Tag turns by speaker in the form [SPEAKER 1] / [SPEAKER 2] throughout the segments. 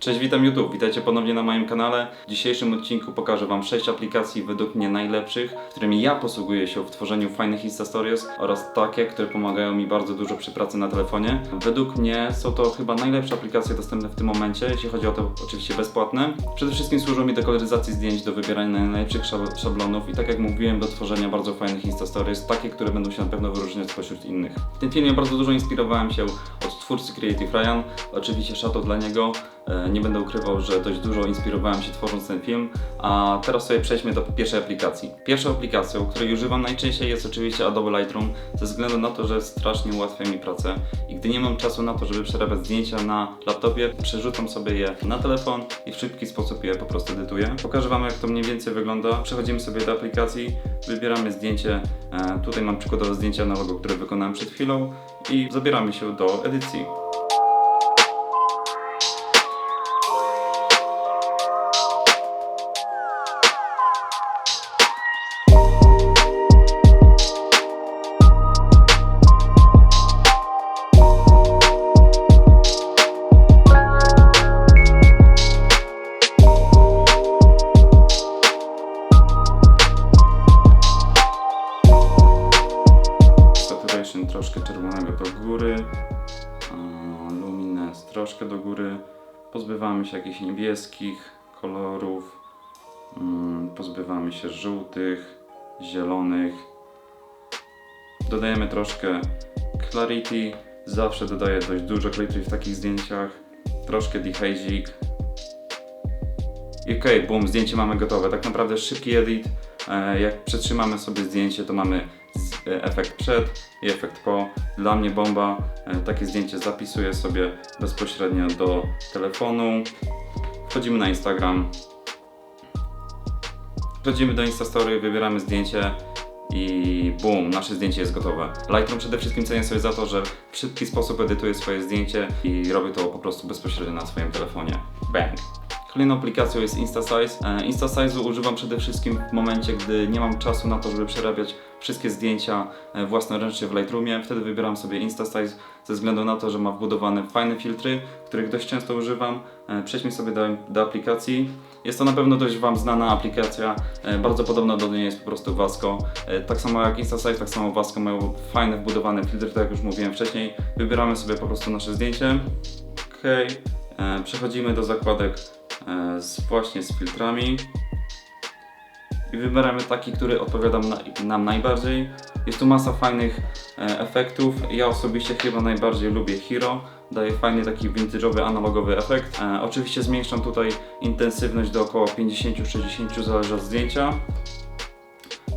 [SPEAKER 1] Cześć, witam YouTube, witajcie ponownie na moim kanale. W dzisiejszym odcinku pokażę Wam 6 aplikacji według mnie najlepszych, którymi ja posługuję się w tworzeniu fajnych Insta Stories oraz takie, które pomagają mi bardzo dużo przy pracy na telefonie. Według mnie są to chyba najlepsze aplikacje dostępne w tym momencie, jeśli chodzi o to oczywiście bezpłatne. Przede wszystkim służą mi do koloryzacji zdjęć, do wybierania najlepszych szab- szablonów i tak jak mówiłem, do tworzenia bardzo fajnych Insta Stories, takie, które będą się na pewno wyróżniać spośród innych. W tym filmie bardzo dużo inspirowałem się od twórcy Creative Ryan, oczywiście szato dla niego. Nie będę ukrywał, że dość dużo inspirowałem się tworząc ten film, a teraz sobie przejdźmy do pierwszej aplikacji. Pierwszą aplikacją, której używam najczęściej jest oczywiście Adobe Lightroom, ze względu na to, że strasznie ułatwia mi pracę i gdy nie mam czasu na to, żeby przerabiać zdjęcia na laptopie, przerzucam sobie je na telefon i w szybki sposób je po prostu edytuję. Pokażę Wam jak to mniej więcej wygląda. Przechodzimy sobie do aplikacji, wybieramy zdjęcie, e, tutaj mam przykładowe zdjęcie analogu, które wykonałem przed chwilą i zabieramy się do edycji. Troszkę czerwonego do góry, a, Luminance troszkę do góry. Pozbywamy się jakichś niebieskich kolorów, mm, pozbywamy się żółtych, zielonych. Dodajemy troszkę clarity, zawsze dodaję dość dużo clarity w takich zdjęciach. Troszkę dehazik. I okej, boom, zdjęcie mamy gotowe. Tak naprawdę szybki edit. E, Jak przetrzymamy sobie zdjęcie, to mamy efekt przed i efekt po. Dla mnie bomba. E, Takie zdjęcie zapisuję sobie bezpośrednio do telefonu. Wchodzimy na Instagram. Wchodzimy do Instastory, wybieramy zdjęcie i boom, nasze zdjęcie jest gotowe. Lightroom przede wszystkim cenię sobie za to, że w szybki sposób edytuję swoje zdjęcie i robię to po prostu bezpośrednio na swoim telefonie. Bang! Kolejną aplikacją jest InstaSize. E, InstaSize'u używam przede wszystkim w momencie, gdy nie mam czasu na to, żeby przerabiać wszystkie zdjęcia e, własnoręcznie w Lightroomie. Wtedy wybieram sobie InstaSize ze względu na to, że ma wbudowane fajne filtry, których dość często używam. E, Przejdźmy sobie do, do aplikacji. Jest to na pewno dość Wam znana aplikacja, bardzo podobna do niej jest po prostu Vasco. Tak samo jak InstaSize, tak samo Vasco mają fajne wbudowane filtry, tak jak już mówiłem wcześniej. Wybieramy sobie po prostu nasze zdjęcie. E, przechodzimy do zakładek z, właśnie z filtrami i wybieramy taki, który odpowiada na, nam najbardziej. Jest tu masa fajnych e, efektów. Ja osobiście chyba najbardziej lubię Hero. Daje fajny taki vintage'owy, analogowy efekt. E, oczywiście zmniejszam tutaj intensywność do około 50-60, zależy od zdjęcia.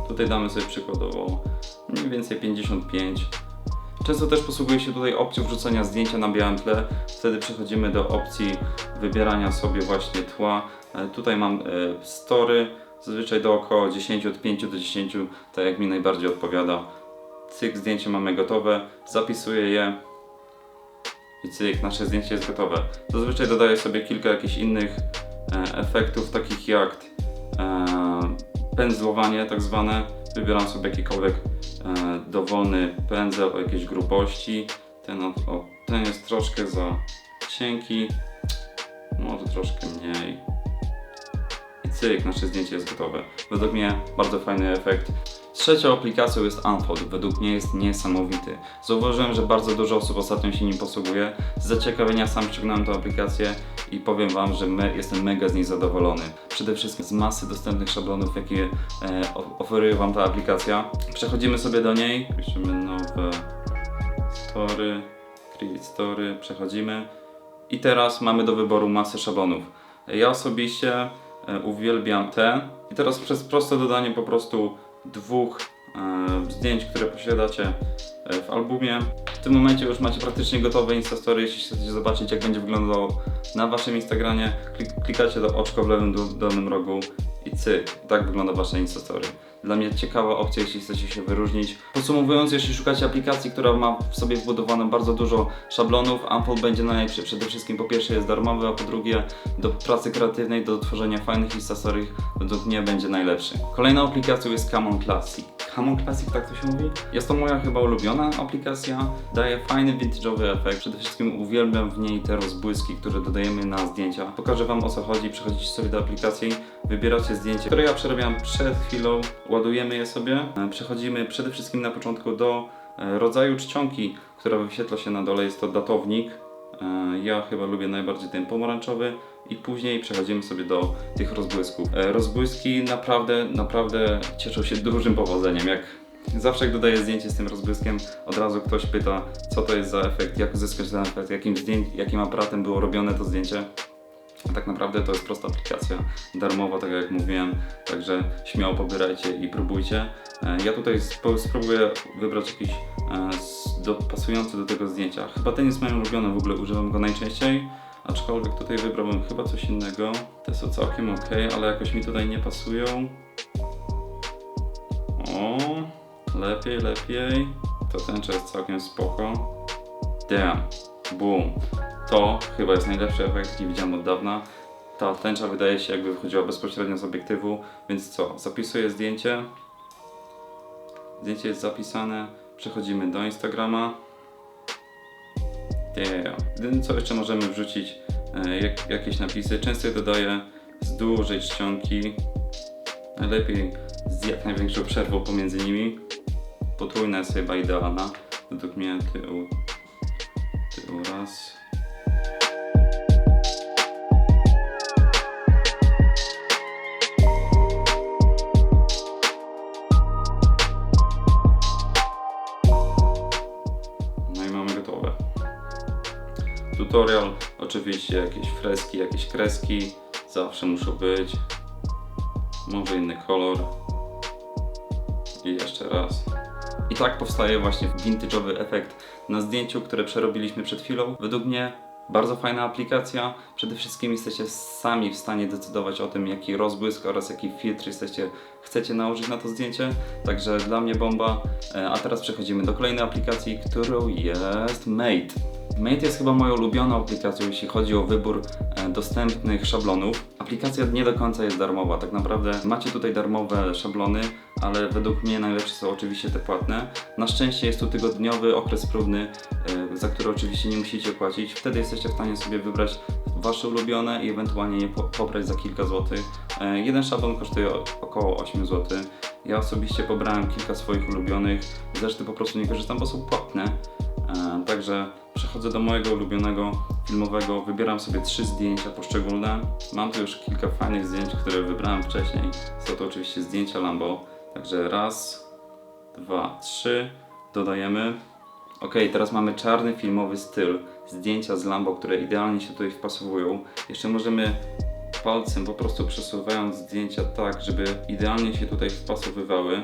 [SPEAKER 1] Tutaj damy sobie przykładowo mniej więcej 55. Często też posługuję się tutaj opcją wrzucenia zdjęcia na białym tle. Wtedy przechodzimy do opcji wybierania sobie właśnie tła. E, Tutaj mam e, story, zazwyczaj do około 10, od 5 do 10, tak jak mi najbardziej odpowiada. Cyk, zdjęcie mamy gotowe, zapisuję je i cyk, nasze zdjęcie jest gotowe. Zazwyczaj dodaję sobie kilka jakichś innych e, efektów, takich jak pędzlowanie tak zwane. Wybieram sobie jakikolwiek e, dowolny pędzel o jakiejś grubości. Ten, o, ten jest troszkę za cienki, może troszkę mniej. I cyk, nasze zdjęcie jest gotowe. Według mnie bardzo fajny efekt. Trzecią aplikacją jest Unfold. Według mnie jest niesamowity. Zauważyłem, że bardzo dużo osób ostatnio się nim posługuje. Z zaciekawienia sam ściągnąłem tę aplikację i powiem Wam, że me, jestem mega z niej zadowolony. Przede wszystkim z masy dostępnych szablonów, jakie e, oferuje Wam ta aplikacja. Przechodzimy sobie do niej. Piszemy nowe story, create story, przechodzimy. I teraz mamy do wyboru masę szablonów. Ja osobiście e, uwielbiam te. I teraz przez proste dodanie po prostu dwóch e, zdjęć, które posiadacie e, w albumie. W tym momencie już macie praktycznie gotowe Instastory. Jeśli chcecie zobaczyć, jak będzie wyglądało na waszym Instagramie, klik, klikacie do oczko w lewym dolnym rogu i cyk. Tak wygląda wasze Instastory. Dla mnie ciekawa opcja, jeśli chcecie się wyróżnić. Podsumowując, jeśli szukacie aplikacji, która ma w sobie wbudowane bardzo dużo szablonów, Unfold będzie najlepszy. Przede wszystkim po pierwsze jest darmowy, a po drugie do pracy kreatywnej, do tworzenia fajnych Instastory według mnie będzie najlepszy. Kolejną aplikacją jest Common Classic. Common Classic, tak to się mówi? Jest to moja chyba ulubiona aplikacja, daje fajny vintage'owy efekt. Przede wszystkim uwielbiam w niej te rozbłyski, które dodajemy na zdjęcia. Pokażę Wam o co chodzi, przechodzicie sobie do aplikacji, wybieracie zdjęcie, które ja przerobiłam przed chwilą, ładujemy je sobie, E, przechodzimy przede wszystkim na początku do e, rodzaju czcionki, która wyświetla się na dole, jest to datownik. E, Ja chyba lubię najbardziej ten pomarańczowy i później przechodzimy sobie do tych rozbłysków. Rozbłyski naprawdę, naprawdę cieszą się dużym powodzeniem. Jak zawsze jak dodaję zdjęcie z tym rozbłyskiem, od razu ktoś pyta, co to jest za efekt, jak uzyskać ten efekt, jakim, jakim aparatem było robione to zdjęcie. Tak naprawdę to jest prosta aplikacja, darmowa, tak jak mówiłem, także śmiało pobierajcie i próbujcie. E, Ja tutaj sp- spróbuję wybrać jakiś e, pasujący do tego zdjęcia. Chyba ten jest moim ulubionym, w ogóle używam go najczęściej, aczkolwiek tutaj wybrałbym chyba coś innego. Te są całkiem ok, ale jakoś mi tutaj nie pasują. O, lepiej, lepiej. To tęcza jest całkiem spoko. Damn, boom. To chyba jest najlepszy efekt, jaki widziałem od dawna. Ta tęcza wydaje się jakby wychodziła bezpośrednio z obiektywu, więc co? Zapisuję zdjęcie. Zdjęcie jest zapisane. Przechodzimy do Instagrama. Jedyne co jeszcze możemy wrzucić e, jak, jakieś napisy. Często je dodaję z dużej czcionki. Najlepiej z jak największą przerwą pomiędzy nimi. Potrójna jest chyba idealna. Według mnie tył, tył raz. Tutorial, oczywiście jakieś freski, jakieś kreski, zawsze muszą być. Może inny kolor. I jeszcze raz. I tak powstaje właśnie vintage'owy efekt na zdjęciu, które przerobiliśmy przed chwilą. Według mnie bardzo fajna aplikacja. Przede wszystkim jesteście sami w stanie decydować o tym, jaki rozbłysk oraz jaki filtr jesteście, chcecie nałożyć na to zdjęcie. Także dla mnie bomba. E, A teraz przechodzimy do kolejnej aplikacji, którą jest Mate. Mate jest chyba moją ulubioną aplikacją, jeśli chodzi o wybór e, dostępnych szablonów. Aplikacja nie do końca jest darmowa, tak naprawdę macie tutaj darmowe szablony, ale według mnie najlepsze są oczywiście te płatne. Na szczęście jest tu tygodniowy okres próbny, e, za który oczywiście nie musicie płacić. Wtedy jesteście w stanie sobie wybrać wasze ulubione i ewentualnie je po- pobrać za kilka złotych. E, Jeden szablon kosztuje około 8 zł. Ja osobiście pobrałem kilka swoich ulubionych, z reszty po prostu nie korzystam, bo są płatne. E, Także przechodzę do mojego ulubionego filmowego, wybieram sobie trzy zdjęcia poszczególne. Mam tu już kilka fajnych zdjęć, które wybrałem wcześniej. Są to oczywiście zdjęcia Lambo. Także raz, dwa, trzy. Dodajemy. Ok, teraz mamy czarny filmowy styl. Zdjęcia z Lambo, które idealnie się tutaj wpasowują. Jeszcze możemy palcem po prostu przesuwając zdjęcia tak, żeby idealnie się tutaj wpasowywały.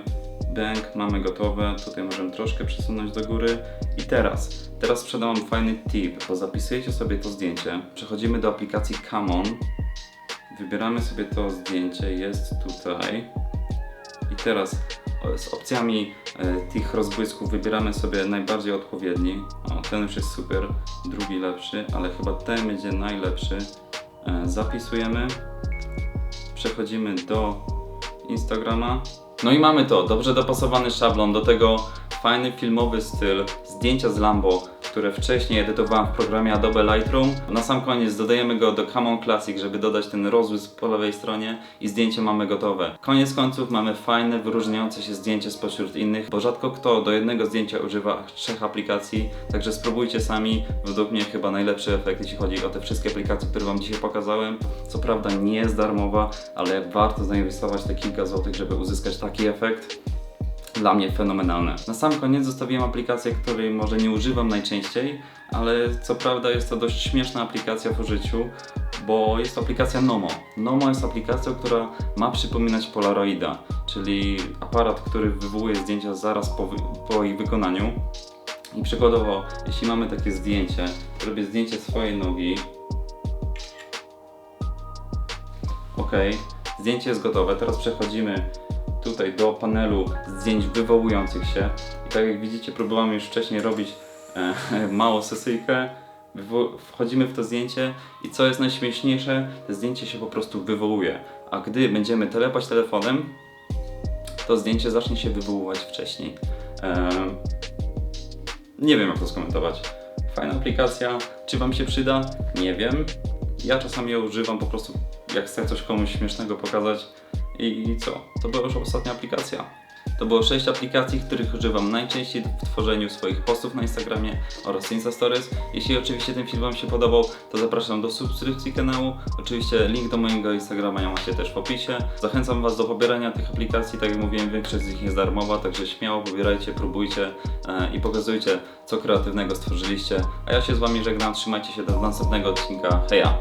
[SPEAKER 1] Bęk mamy gotowe, tutaj możemy troszkę przesunąć do góry. I teraz, teraz sprzedam Wam fajny tip, bo zapisujecie sobie to zdjęcie, przechodzimy do aplikacji Camon, wybieramy sobie to zdjęcie, jest tutaj. I teraz z opcjami e, tych rozbłysków wybieramy sobie najbardziej odpowiedni. O, ten już jest super, drugi lepszy, ale chyba ten będzie najlepszy. E, zapisujemy, przechodzimy do Instagrama. No i mamy to, dobrze dopasowany szablon, do tego fajny filmowy styl, zdjęcia z Lambo, które wcześniej edytowałem w programie Adobe Lightroom. Na sam koniec dodajemy go do Camon Classic, żeby dodać ten rozbłysk po lewej stronie i zdjęcie mamy gotowe. Koniec końców mamy fajne, wyróżniające się zdjęcie spośród innych, bo rzadko kto do jednego zdjęcia używa trzech aplikacji, także spróbujcie sami. Według mnie chyba najlepszy efekt, jeśli chodzi o te wszystkie aplikacje, które Wam dzisiaj pokazałem. Co prawda nie jest darmowa, ale warto zainwestować te kilka złotych, żeby uzyskać taki efekt dla mnie fenomenalne. Na sam koniec zostawiłem aplikację, której może nie używam najczęściej, ale co prawda jest to dość śmieszna aplikacja w użyciu, bo jest to aplikacja Nomo. Nomo jest aplikacją, która ma przypominać Polaroida, czyli aparat, który wywołuje zdjęcia zaraz po, po ich wykonaniu. I przykładowo, jeśli mamy takie zdjęcie, robię zdjęcie swojej nogi. Ok, zdjęcie jest gotowe. Teraz przechodzimy tutaj do panelu zdjęć wywołujących się. I tak jak widzicie, próbowałem już wcześniej robić e, małą sesyjkę. Wchodzimy w to zdjęcie i co jest najśmieszniejsze, to zdjęcie się po prostu wywołuje. A gdy będziemy telepać telefonem, to zdjęcie zacznie się wywoływać wcześniej. Em, nie wiem jak to skomentować. Fajna aplikacja, czy Wam się przyda? Nie wiem. Ja czasami ją używam po prostu jak chcę coś komuś śmiesznego pokazać. I co? To była już ostatnia aplikacja. To było 6 aplikacji, których używam najczęściej w tworzeniu swoich postów na Instagramie oraz Insta Stories. Jeśli oczywiście ten film Wam się podobał, to zapraszam do subskrypcji kanału. Oczywiście link do mojego Instagrama macie też w opisie. Zachęcam Was do pobierania tych aplikacji, tak jak mówiłem, większość z nich jest darmowa, także śmiało pobierajcie, próbujcie e, i pokazujcie, co kreatywnego stworzyliście. A ja się z Wami żegnam, trzymajcie się do następnego odcinka. Heja!